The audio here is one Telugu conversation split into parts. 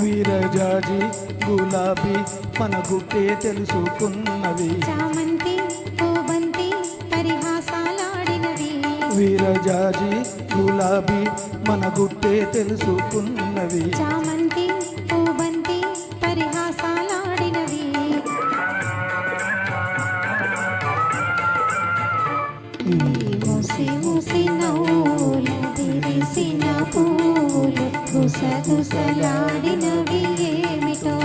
విరజాజి గులాబీ మన గుట్టే తెలుసుకున్నవి. చామంతి కోబంతి పరిహాసాలాడినవి. విరజాజి గులాబీ మన గుట్టే తెలుసుకున్నవి. చామంతి ముసి ముసి నవ్వుల విరిసిన పూలు గుసగుసలాడినవి ఏమిటో.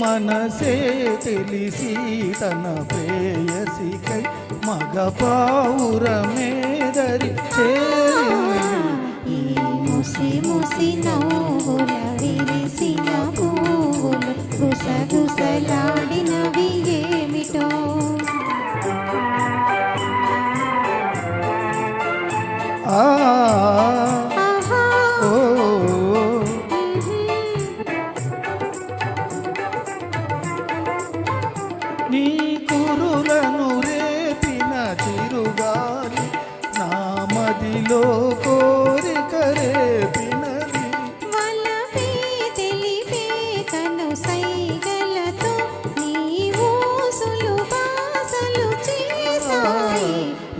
మనసే తెలిసి తన ప్రేయసికై మగ పావురమేదరి చేరినవి ఈ ముసి ముసి నవ్వుల విరిసిన పువ్వులు గుసగుసలాడినవి నీ కురులను రేపిన తిరుగాలి నా మదిలో కోరిక రేపినది. వలపే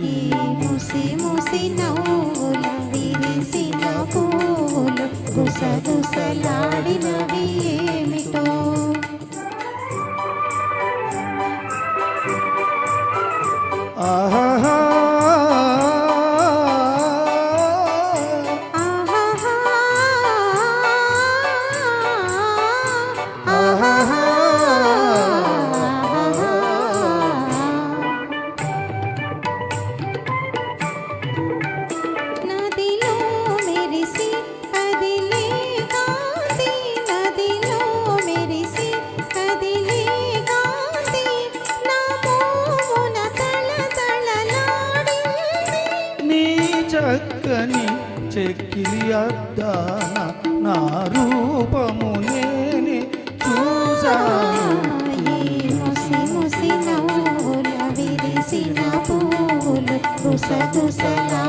ఈ ముసి ముసి నవ్వుల విరిసిన పూలు గుసగుసలాడినవి. చక్కని చెక్కిలి అద్దాన నా రూపము నేనే చూసాను ముసి ముసి నవ్వుల విరిసిన పూలు గుసగుసలాడినవి